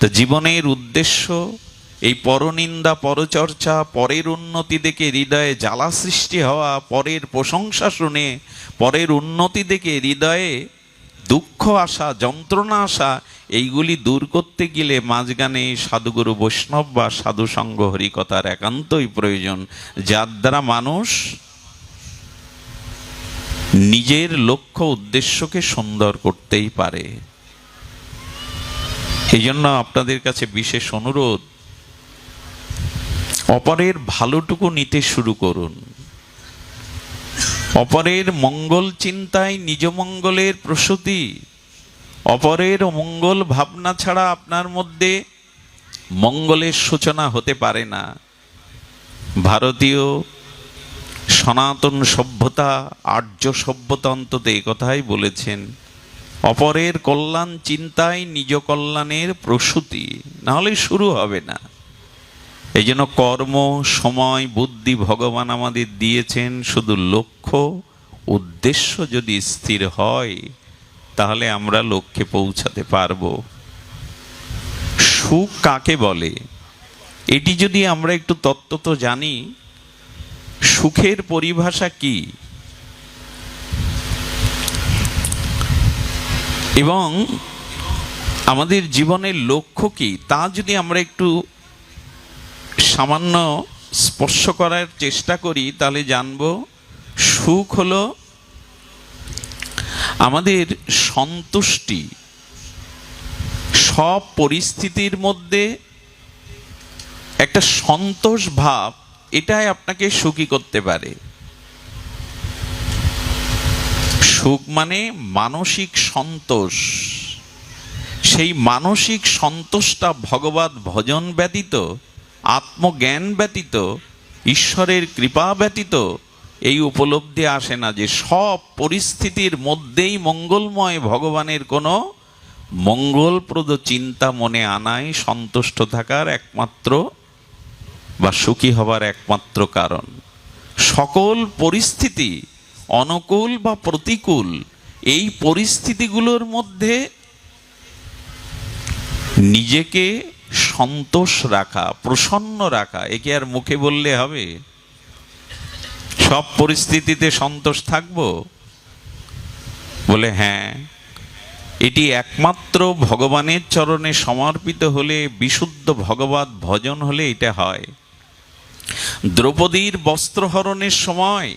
তো জীবনের উদ্দেশ্য এই পরনিন্দা, পরচর্চা, পরের উন্নতি দেখে হৃদয়ে জ্বালা সৃষ্টি হওয়া, পরের প্রশংসা শুনে পরের উন্নতি দেখে হৃদয়ে দুঃখ আসা, যন্ত্রণা আসা, এইগুলি দূর করতে গেলে মাঝগানে সাধুগুরু বৈষ্ণব বা সাধু সঙ্গ হরিকথার একান্তই প্রয়োজন। যার দ্বারা মানুষ নিজের লক্ষ্য, উদ্দেশ্যকে সুন্দর করতেই পারে। এই জন্য আপনাদের কাছে বিশেষ অনুরোধ, অপরের ভালোটুকু নিতে শুরু করুন। অপরের মঙ্গল চিন্তায় নিজ মঙ্গলের প্রসূতি, অপরের মঙ্গল ভাবনা ছাড়া আপনার মধ্যে মঙ্গলের সূচনা হতে পারে না। ভারতীয় সনাতন সভ্যতা, আর্য সভ্যতা অন্তত এই কথাই বলেছেন। অপরের কল্যাণ চিন্তায় নিজ কল্যাণের প্রসূতি। নাহলে শুরু হবে না। এই জন্য কর্ম, সময়, বুদ্ধি ভগবান আমাদের দিয়েছেন। শুধু লক্ষ্য, উদ্দেশ্য যদি স্থির হয়, তাহলে আমরা লক্ষ্যে পৌঁছাতে পারব। সুখ কাকে বলে? এটি যদি আমরা একটু তত্ত্বত জানি, সুখের পরিভাষা কি? এবং আমাদের জীবনের লক্ষ্য কি? তা যদি আমরা একটু সামান্য স্পর্শ করার চেষ্টা করি, তাহলে জানব সুখ হলো আমাদের সন্তুষ্টি। সব পরিস্থিতির মধ্যে একটা সন্তোষ ভাব, এটাই আপনাকে সুখী করতে পারে। সুখ মানে মানসিক সন্তোষ। সেই মানসিক সন্তোষটা ভগবত ভজন ব্যতীত, আত্মজ্ঞান ব্যতীত, ঈশ্বরের কৃপা ব্যতীত এই উপলব্ধি আসে না যে সব পরিস্থিতির মধ্যেই মঙ্গলময় ভগবানের কোনো মঙ্গলপ্রদ চিন্তা মনে আনাই সন্তুষ্ট থাকার একমাত্র বা সুখী হবার একমাত্র কারণ। সকল পরিস্থিতি অনুকূল বা প্রতিকূল, এই পরিস্থিতিগুলোর মধ্যে নিজেকে সন্তোষ রাখা, প্রসন্ন রাখা, একে আর মুখে বললে হবে? সব পরিস্থিতিতে সন্তোষ থাকব? বলে হ্যাঁ। এটি একমাত্র ভগবানের চরণে সমর্পিত হলে, বিশুদ্ধ ভগবত ভজন হলে এটা হয়। দ্রৌপদীর বস্ত্রহরণের সময়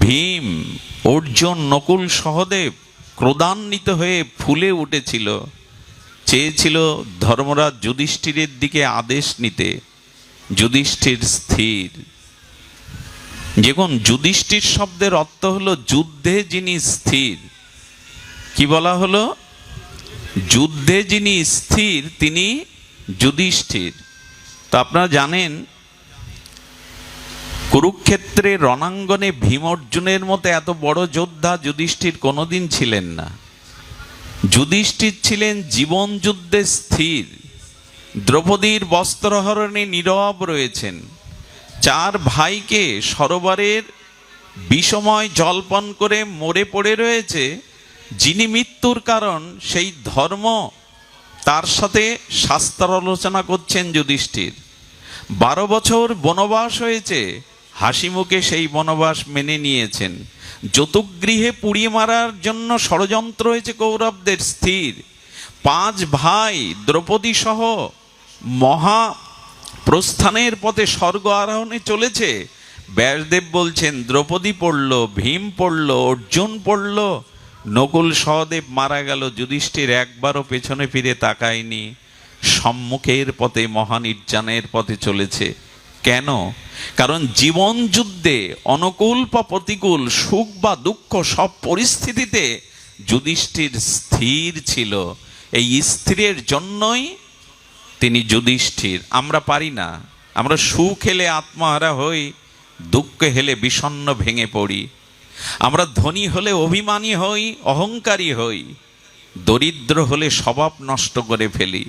ভীম, অর্জুন, নকুল সহদেব ক্রোধান্বিত হয়ে ফুলে উঠেছিল। চেয়েছিল ধর্মরাজ যুধিষ্ঠিরের দিকে আদেশ নিতে। যুধিষ্ঠির স্থির। যখন যুধিষ্ঠির শব্দের অর্থ হলো যুদ্ধে যিনি স্থির, কি বলা হলো? যুদ্ধে যিনি স্থির, তিনি যুধিষ্ঠির। তো আপনারা জানেন কুরুক্ষেত্রে রণাঙ্গনে ভীম অর্জুনের মতো এত বড় যোদ্ধা যুধিষ্ঠির কোনোদিন ছিলেন না। যুধিষ্ঠির ছিলেন জীবন যুদ্ধে স্থির। দ্রৌপদীর বস্ত্রহরণে নীরব রয়েছেন। চার ভাইকে সরোবরের বিষময় জলপান করে মরে পড়ে রয়েছে, যিনি মৃত্যুর কারণ, সেই ধর্ম তার সাথে শাস্ত্র আলোচনা করছেন যুধিষ্ঠির। বারো বছর বনবাস হয়েছে হাসি মুখে সেই বনবাস মেনে নিয়েছেন। যতগৃহে পুড়িয়ে মারার জন্য ষড়যন্ত্র হয়েছে কৌরবদের স্থির। পাঁচ ভাই দ্রৌপদী সহ মহা প্রস্থানের পথে স্বর্গ আরোহণে চলেছে। ব্যাসদেব বলছেন, দ্রৌপদী পড়ল, ভীম পড়ল, অর্জুন পড়ল। নকুল সহদেব মারা গেল, যুধিষ্ঠির একবারও পেছনে ফিরে তাকায়নি। সম্মুখের পথে মহানির্যানের পথে চলেছে। কেন? কারণ জীবন যুদ্ধে অনুকূল বা প্রতিকূল, সুখ বা দুঃখ সব পরিস্থিতিতে যুধিষ্ঠির স্থির ছিল। এই স্থিরের জন্যই তিনি যুধিষ্ঠির। আমরা পারি না। আমরা সুখ হেলে আত্মহারা হই, দুঃখ হেলে বিষণ্ণ ভেঙে পড়ি। আমরা ধনী হলে অভিমানী হই, অহংকারী হই, দরিদ্র হলে স্বভাব নষ্ট করে ফেলি।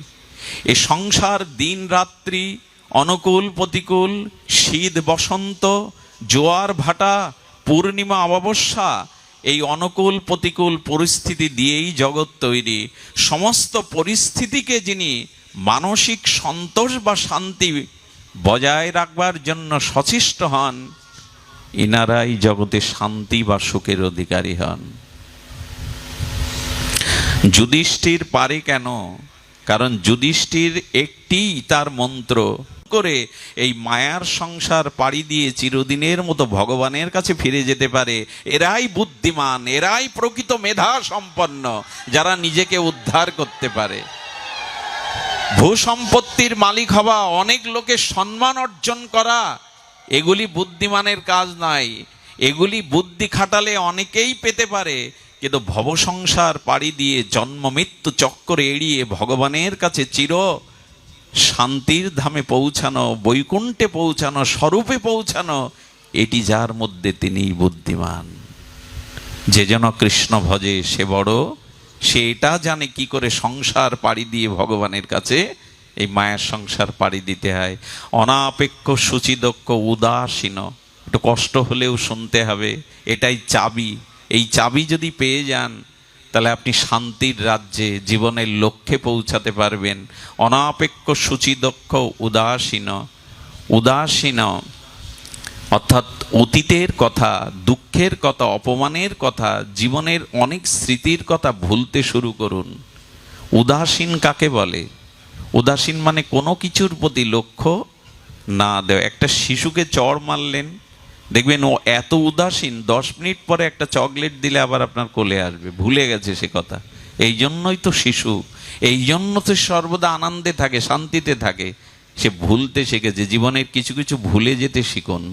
এ সংসার দিন রাত্রি অনুকূল, প্রতিকূল, শীত, বসন্ত, জোয়ার, ভাটা, পূর্ণিমা, অমাবস্যা, এই অনুকূল, প্রতিকূল পরিস্থিতি দিয়েই জগৎ তৈরি। সমস্ত পরিস্থিতিকে যিনি মানসিক সন্তোষ বা শান্তি বজায় রাখবার জন্য সচেষ্ট হন, ইনারাই জগতে শান্তি বা সুখের অধিকারী হন। যুধিষ্ঠির পারে কেন? কারণ যুধিষ্ঠির একটি তার মন্ত্র করে এই মায়ার সংসার পাড়ি দিয়ে চিরদিনের মতো ভগবানের কাছে ফিরে যেতে পারে। এরাই বুদ্ধিমান, এরাই প্রকৃত মেধা সম্পন্ন, যারা নিজেকে উদ্ধার করতে পারে। ভূসম্পত্তির মালিক হওয়া, অনেক লোকের সম্মান অর্জন করা, এগুলি বুদ্ধিমানের কাজ নয় এগুলি বুদ্ধি খাটালে অনেকেই পেতে পারে, কিন্তু ভবসংসার পাড়ি দিয়ে জন্ম মৃত্যু চক্কর এড়িয়ে ভগবানের কাছে চির শান্তির ধামে পৌঁছানো, বৈকুণ্ঠে পৌঁছানো, স্বরূপে পৌঁছানো, এটি যার মধ্যে তিনি বুদ্ধিমান। যে যেন কৃষ্ণ ভজে সে বড়, সে এটা জানে কি করে সংসার পাড়ি দিয়ে ভগবানের কাছে এই মায়ের সংসার পাড়ি দিতে হয়। অনাপেক্ষ, সুচিদক্ষ, উদাসীন, একটু কষ্ট হলেও শুনতে হবে, এটাই চাবি। এই চাবি যদি পেয়ে যান তাহলে আপনি শান্তির রাজ্যে জীবনের লক্ষ্যে পৌঁছাতে পারবেন। অনাপেক্ষ, সুচিদক্ষ, উদাসীন উদাসীন, অর্থাৎ অতীতের কথা, দুঃখের কথা, অপমানের কথা, জীবনের অনেক স্মৃতির কথা ভুলতে শুরু করুন। উদাসীন কাকে বলে? উদাসীন মানে কোনো কিছুর প্রতি লক্ষ্য না দেয় একটা শিশুকে চড় মারলেন দেখবেন ও এত উদাসীন, দশ মিনিট পরে একটা চকলেট দিলে আবার আপনার কোলে আসবে, ভুলে গেছে সে কথা। এই জন্যই তো শিশু, এই জন্য তো সর্বদা আনন্দে থাকে, শান্তিতে থাকে। সে ভুলতে শিখেছে, জীবনের কিছু কিছু ভুলে যেতে শিখুন।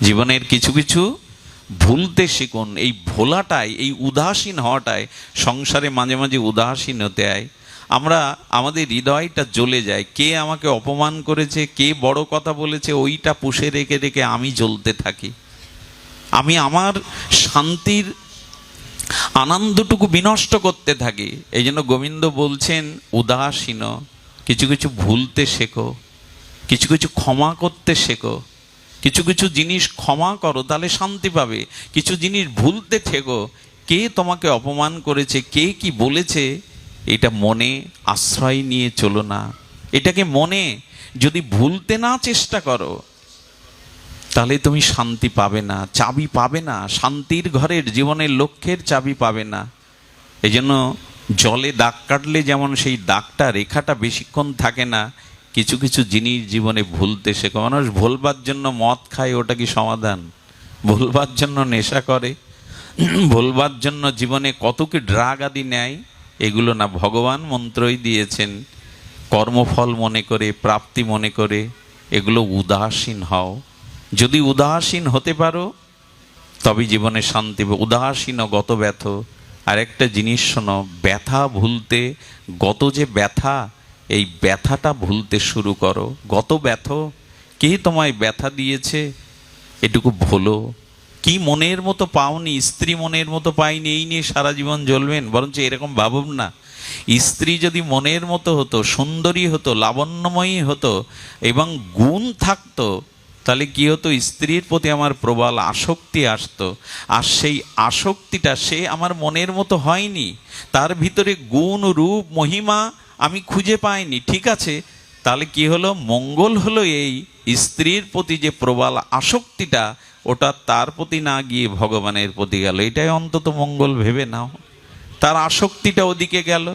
জীবনের কিছু কিছু ভুলতে শিখুন, এই ভোলাটাই, এই উদাসীন হওয়াটাই, সংসারে মাঝে মাঝে উদাসীন হতে হয় আমরা আমাদের হৃদয়টা জ্বলে যায়। কে আমাকে অপমান করেছে, কে বড় কথা বলেছে, ওইটা পুষে রেখে রেখে আমি জ্বলতে থাকি। আমি আমার শান্তির আনন্দটুকু বিনষ্ট করতে থাকি। এই জন্য গোবিন্দ বলছেন, উদাসীন, কিছু কিছু ভুলতে শেখো, কিছু কিছু ক্ষমা করতে শেখো, কিছু কিছু জিনিস ক্ষমা করো, তাহলে শান্তি পাবে। কিছু জিনিস ভুলতে ঠেকো, কে তোমাকে অপমান করেছে, কে কি বলেছে এটা মনে আশ্রয় নিয়ে চলো না। এটাকে মনে যদি ভুলতে না চেষ্টা করো, তাহলে তুমি শান্তি পাবে না, চাবি পাবে না, শান্তির ঘরের জীবনের লক্ষ্যের চাবি পাবে না। এই জন্য জলে দাগ কাটলে যেমন সেই দাগটা, রেখাটা বেশিক্ষণ থাকে না, কিছু কিছু জিনিস জীবনে ভুলতে শেখো। মানুষ ভুলবার জন্য মদ খায়, ওটা কি সমাধান? ভুলবার জন্য নেশা করে, ভুলবার জন্য জীবনে কত কি ড্রাগ আদি নেয় এগুলো না ভগবান মন্ত্রই দিয়েছেন, কর্মফল মনে করে, প্রাপ্তি মনে করে, এগুলো উদাসীন হও। যদি উদাসীন হতে পারো তবে জীবনে শান্তি। উদাসীন গত ব্যথ। আরেকটা জিনিস শোনো, ব্যথা ভুলতে, গত যে ব্যথা, এই ব্যথাটা ভুলতে শুরু করো। গত ব্যথ, কে তোমায় ব্যথা দিয়েছে? এটুকু ভুলো। কি মনের মতো পাওনি, স্ত্রী মনের মতো পাইনি এই নিয়ে সারা জীবন জ্বলবেন? বরঞ্চ এরকম ভাবুন না। স্ত্রী যদি মনের মতো হতো, সুন্দরী হতো, লাবণ্যময়ী হতো, এবং গুণ থাকতো, তাহলে কি হতো? স্ত্রীর প্রতি আমার প্রবল আসক্তি আসতো। আর সেই আসক্তিটা সে আমার মনের মতো হয়নি। তার ভিতরে গুণ, রূপ, মহিমা আমি খুঁজে পাইনি, ঠিক আছে? তাহলে কি হলো? মঙ্গল হলো এই স্ত্রীর প্রতি যে প্রবল আসক্তিটা ওটা তার প্রতি না গিয়ে ভগবানের প্রতি গেল। এটাই অন্তত মঙ্গল ভেবে নাও। তার আসক্তিটা ওদিকে গেল।